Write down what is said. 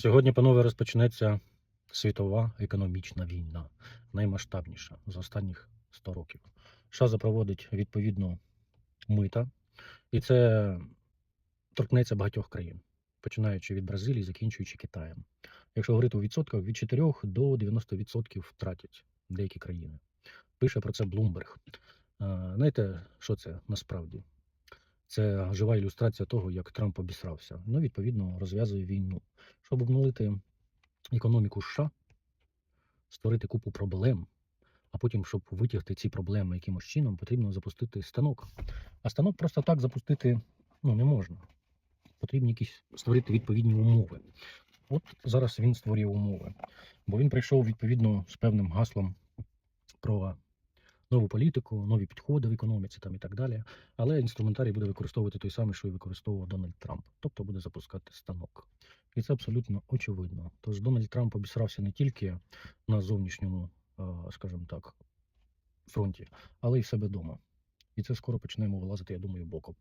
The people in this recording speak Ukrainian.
Сьогодні, панове, розпочнеться світова економічна війна, наймасштабніша за останніх 100 років. США запроводить відповідно мита, і це торкнеться багатьох країн, починаючи від Бразилії, закінчуючи Китаєм. Якщо говорити у відсотках, від 4 до 90% втратять деякі країни. Пише про це. Е, Знаєте, що це насправді? Це жива ілюстрація того, як Трамп обісрався. Ну, відповідно, розв'язує війну, щоб обнулити економіку США, створити купу проблем, а потім, щоб витягти ці проблеми якимось чином, потрібно запустити станок. А станок просто так запустити ну, не можна. Потрібні якісь створити відповідні умови. От зараз він створює умови, бо він прийшов відповідно з певним гаслом про нову політику, нові підходи в економіці там і так далі. Але інструментарій буде використовувати той самий, що і використовував Дональд Трамп, тобто буде запускати станок. І це абсолютно очевидно. Тож Дональд Трамп обісрався не тільки на зовнішньому, скажімо так, фронті, але й в себе вдома. І це скоро почнемо вилазити, я думаю, боком.